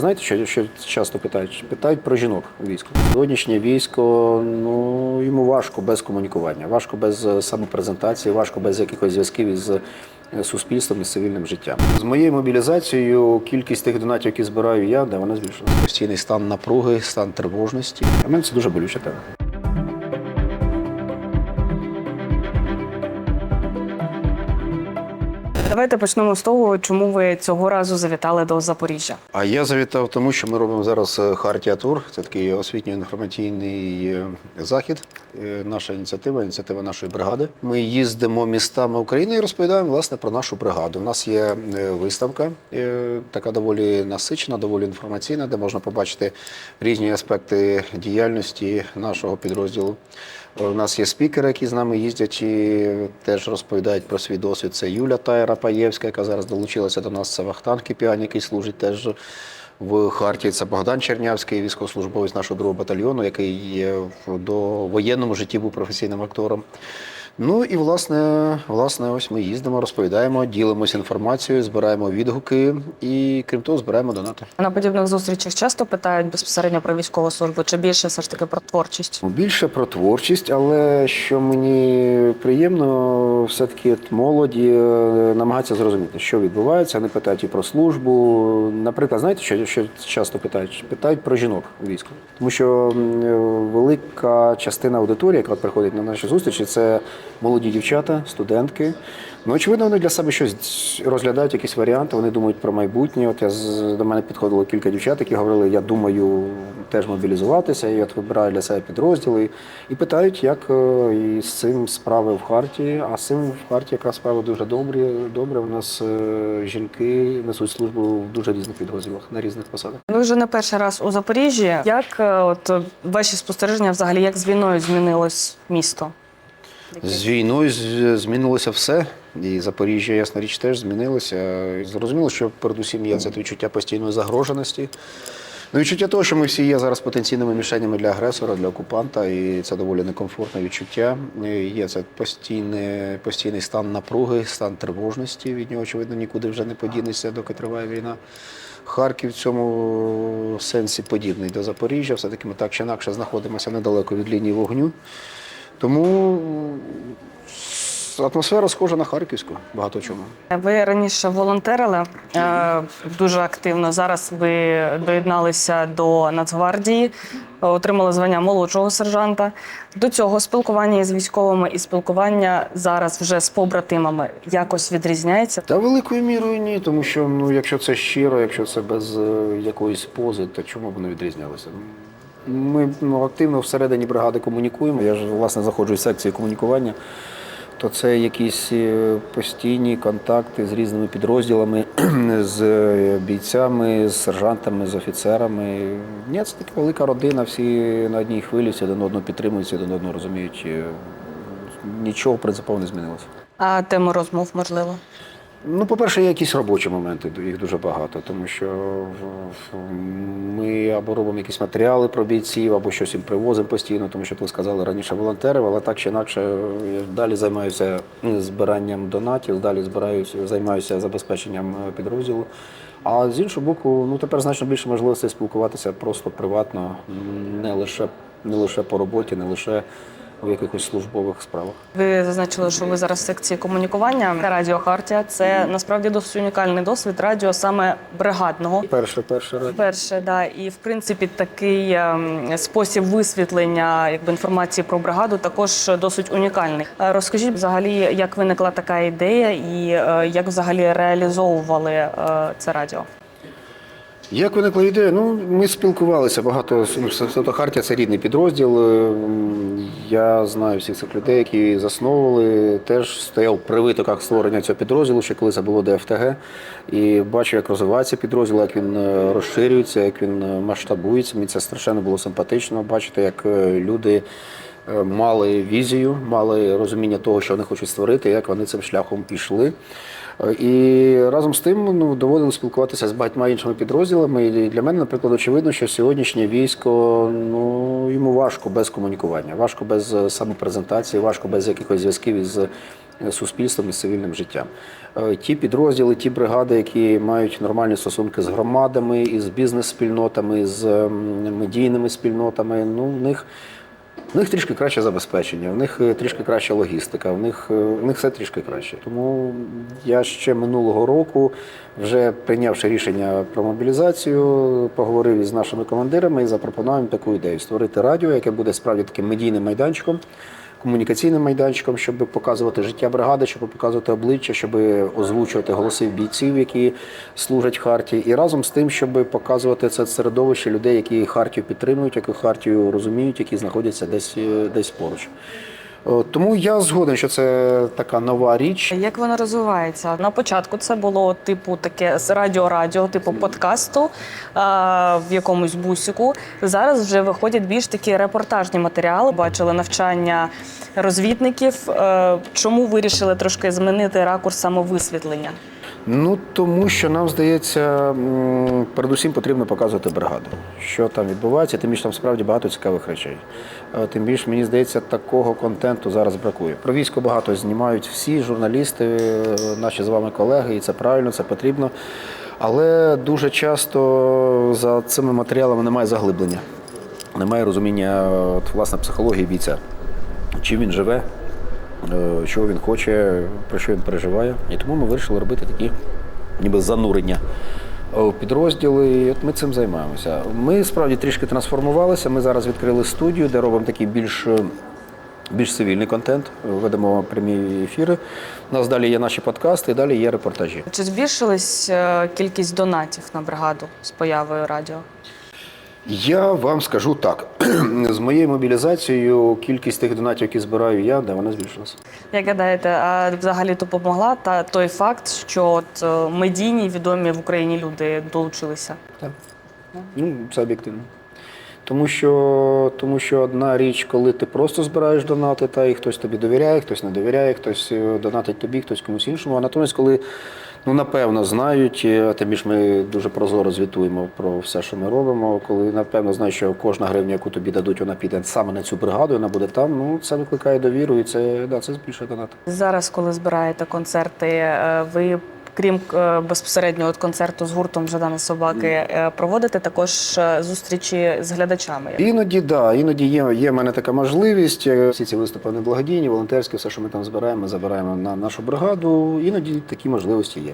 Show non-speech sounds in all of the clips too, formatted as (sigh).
Знаєте, що, що часто питають? Питають про жінок у війську. Сьогоднішнє військо, ну йому важко без комунікування, важко без е, самопрезентації, важко без якихось зв'язків із е, суспільством і цивільним життям. З моєю мобілізацією кількість тих донатів, які збираю я, де вона збільшилася. Постійний стан напруги, стан тривожності. Для мене це дуже болюча тема. Давайте почнемо з того, чому ви цього разу завітали до Запоріжжя. А я завітав тому, що ми робимо зараз е, Хартія Тур. Це такий освітньо-інформаційний е, захід. Е, Наша ініціатива, ініціатива нашої бригади. Ми їздимо містами України і розповідаємо власне про нашу бригаду. У нас є е, виставка, е, така доволі насичена, доволі інформаційна, де можна побачити різні аспекти діяльності нашого підрозділу. У нас є спікери, які з нами їздять і теж розповідають про свій досвід. Це Юля Тайра Паєвська, яка зараз долучилася до нас. Це Вахтан Кипіан, який служить теж в Харті. Це Богдан Чернявський, військовослужбовець нашого другого батальйону, який в до воєнному житті був професійним актором. Ну і власне, власне, ось ми їздимо, розповідаємо, ділимося інформацією, збираємо відгуки і крім того, збираємо донати. На подібних зустрічах часто питають безпосередньо про військову службу, чи більше все ж таки про творчість? Більше про творчість, але що мені приємно, все-таки молоді е, намагаються зрозуміти, що відбувається. Вони питають і про службу. Наприклад, знаєте, що, що часто питають? Питають про жінок у війську. Тому що е, велика частина аудиторії, яка приходить на наші зустрічі, це молоді дівчата, студентки. Ну, очевидно, вони для себе щось розглядають, якісь варіанти. Вони думають про майбутнє. От я до мене підходило кілька дівчат, які говорили, я думаю теж мобілізуватися, от вибираю для себе підрозділи. І питають, як е, і з цим справи в харті. А з цим в харті якраз справи дуже добрі. Добре, у нас е, жінки несуть службу в дуже різних підрозділах на різних посадах. Ви вже не перший раз у Запоріжжі. Як е, от ваші спостереження, взагалі, як з війною змінилось місто? З війною змінилося все. І Запоріжжя, ясна річ, теж змінилося. Зрозуміло, що передусім є це відчуття постійної загроженості. Ну, відчуття того, що ми всі є зараз потенційними мішенями для агресора, для окупанта, і це доволі некомфортне відчуття. Є це постійне, постійний стан напруги, стан тривожності. Від нього, очевидно, нікуди вже не подінешся, доки триває війна. Харків в цьому сенсі подібний до Запоріжжя. Все-таки ми так чи інакше знаходимося недалеко від лінії вогню. Тому атмосфера схожа на Харківську, багато чому. Ви раніше волонтерили е, дуже активно. Зараз ви доєдналися до Нацгвардії, отримали звання молодшого сержанта. До цього спілкування із військовими і спілкування зараз вже з побратимами якось відрізняється. Та великою мірою ні, тому що ну, якщо це щиро, якщо це без е, якоїсь пози, то чому б вони відрізнялися? Ми ну, активно всередині бригади комунікуємо. Я ж власне заходжу в секцію комунікування. То це якісь е, постійні контакти з різними підрозділами, (clears throat) з е, бійцями, з сержантами, з офіцерами. Ні, це така велика родина, всі на одній хвилі, всі один одного підтримуються, один одного розуміють. Е, Нічого принципово не змінилося. А теми розмов можливо. Ну, по-перше, є якісь робочі моменти, їх дуже багато, тому що ми або робимо якісь матеріали про бійців, або щось їм привозимо постійно, тому що ви сказали раніше волонтерів, але так чи інакше я далі займаюся збиранням донатів, далі збираюся, займаюся забезпеченням е, підрозділу. А з іншого боку, ну тепер значно більше можливостей спілкуватися просто приватно, не лише, не лише по роботі, не лише в якихось службових справах. Ви зазначили, що ви зараз в секції комунікування. Радіо Хартія це насправді досить унікальний досвід радіо саме бригадного. Перше, перше радіо. Перше, да, і в принципі такий ем, спосіб висвітлення якби інформації про бригаду також досить унікальний. Е, Розкажіть взагалі, як виникла така ідея, і е, як взагалі реалізовували е, це радіо? Як виникла ідея? Ну, ми спілкувалися багато. ну, Хартія це рідний підрозділ. Ем, Я знаю всіх цих людей, які засновували. Теж стояв при витоках створення цього підрозділу, ще коли це було ДФТГ. І бачив, як розвивається підрозділ, як він е, розширюється, як він е, масштабується. Мені це страшенно було симпатично бачити, як е, люди. Мали візію, мали розуміння того, що вони хочуть створити, як вони цим шляхом пішли. Е, І разом з тим ну, доводилось спілкуватися з багатьма іншими підрозділами. І для мене, наприклад, очевидно, що сьогоднішнє військо ну, йому важко без комунікування, важко без е, самопрезентації, важко без якихось зв'язків із е, суспільством і цивільним життям. Ті підрозділи, ті бригади, які мають нормальні стосунки з громадами, із бізнес-спільнотами, з медійними спільнотами, ну в них. В них трішки краще забезпечення, в них е, трішки краща логістика, в них, е, в них все трішки краще. Тому я ще минулого року, вже прийнявши рішення про мобілізацію, поговорив із нашими командирами і запропонував їм таку ідею створити радіо, яке буде справді таким медійним майданчиком, комунікаційним майданчиком, щоб показувати життя бригади, щоб показувати обличчя, щоб озвучувати голоси бійців, які служать Харті, і разом з тим, щоб показувати це середовище людей, які Хартію підтримують, які Хартію розуміють, які знаходяться десь, е, десь поруч. О, Тому я згоден, що це така нова річ. Як вона розвивається? На початку це було типу таке з радіо-радіо, типу подкасту а, в якомусь бусику. Зараз вже виходять більш такі репортажні матеріали. Бачили навчання розвідників. Е, Чому вирішили трошки змінити ракурс самовисвітлення? Ну тому що нам здається, передусім потрібно показувати бригаду, що там відбувається, тим більше там справді багато цікавих речей. Е, Тим більше мені здається, такого контенту зараз бракує. Про військо багато знімають всі журналісти, е, наші з вами колеги, і це правильно, це потрібно. Але дуже часто за цими матеріалами немає заглиблення, немає розуміння от, власне психології бійця. Чим він живе, що він хоче, про що він переживає. І тому ми вирішили робити такі ніби занурення у підрозділи. І от ми цим займаємося. Ми справді трішки трансформувалися. Ми зараз відкрили студію, де робимо такий більш. е, Більш цивільний контент, ведемо прямі ефіри. У нас далі є наші подкасти, і далі є репортажі. Чи збільшилась е, кількість донатів на бригаду з появою радіо? Я вам скажу так: (clears throat) з моєю мобілізацією кількість тих донатів, які збираю я, да, вона збільшилася. Як гадаєте, а взагалі допомогла та той факт, що от е, медійні відомі в Україні люди долучилися? Так. Ну, це об'єктивно. Тому що, тому що одна річ, коли ти просто збираєш донати, та і хтось тобі довіряє, хтось не довіряє, хтось е, донатить тобі, хтось комусь іншому. А натомість, коли ну напевно знають, е, тим більше ми дуже прозоро звітуємо про все, що ми робимо. Коли напевно знають, що кожна гривня, яку тобі дадуть, вона піде саме на цю бригаду, вона буде там. Ну це викликає довіру, і це да, це збільшує донати. Зараз, коли збираєте концерти, е, ви крім е, безпосереднього концерту з гуртом Жадани собаки, проводити також е, зустрічі з глядачами. Іноді, да, іноді є, є в мене така можливість. Е, Всі ці виступи не благодійні, волонтерські, все, що ми там збираємо, забираємо на нашу бригаду. Іноді такі можливості є.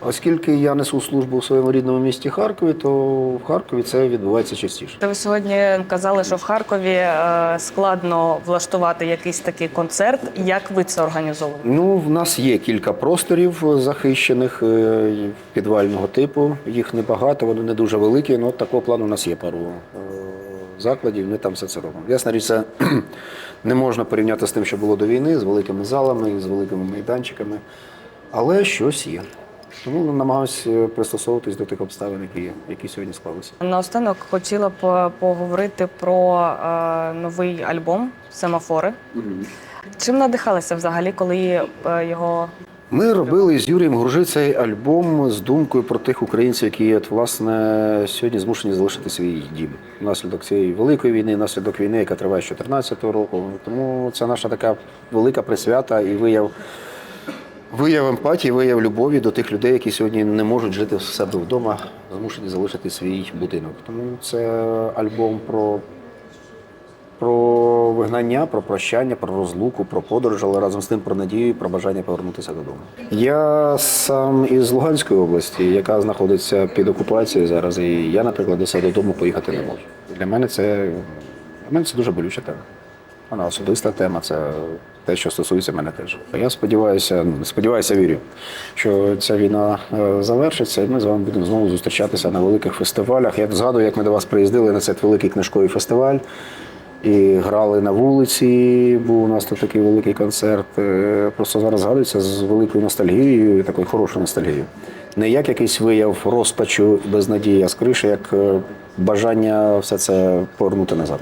Оскільки я несу службу у своєму рідному місті Харкові, то в Харкові це відбувається частіше. Ви сьогодні казали, що в Харкові е, складно влаштувати якийсь такий концерт. Як ви це організовували? Ну, в нас є кілька просторів захищених е, підвального типу. Їх небагато, вони не дуже великі. але такого плану у нас є пару е, закладів. Ми там все це робимо. Ясна річ, це (clears throat) не можна порівняти з тим, що було до війни, з великими залами, з великими майданчиками. Але щось є. Тому намагаюся пристосовуватись до тих обставин, які, які сьогодні склалися. Наостанок хотіла б поговорити про е, новий альбом Семафори. Чим надихалися взагалі, коли е, його Ми робили з Юрієм Гружи цей альбом з думкою про тих українців, які от, власне сьогодні змушені залишити свій дім внаслідок цієї великої війни, внаслідок війни, яка триває з 2014 року. Тому це наша така велика присвята і вияв. Вияв емпатії, вияв любові до тих людей, які сьогодні не можуть жити в себе вдома, змушені залишити свій будинок. Тому це альбом про про вигнання, про прощання, про розлуку, про подорож, але разом з тим про надію, про бажання повернутися додому. Я сам із Луганської області, яка знаходиться під окупацією зараз, і я, наприклад, до себе додому поїхати не можу. Для мене це для мене це дуже болюча тема. Вона особиста тема, це те, що стосується мене теж. Я сподіваюся, сподіваюся, вірю, що ця війна е, завершиться, і ми з вами будемо знову зустрічатися на великих фестивалях. Я згадую, як ми до вас приїздили на цей великий книжковий фестиваль. І грали на вулиці, був у нас тут такий великий концерт. Е, Просто зараз згадується з великою ностальгією, такою хорошою ностальгією. Не як якийсь вияв розпачу безнадії, а скоріше як е, бажання все це повернути назад.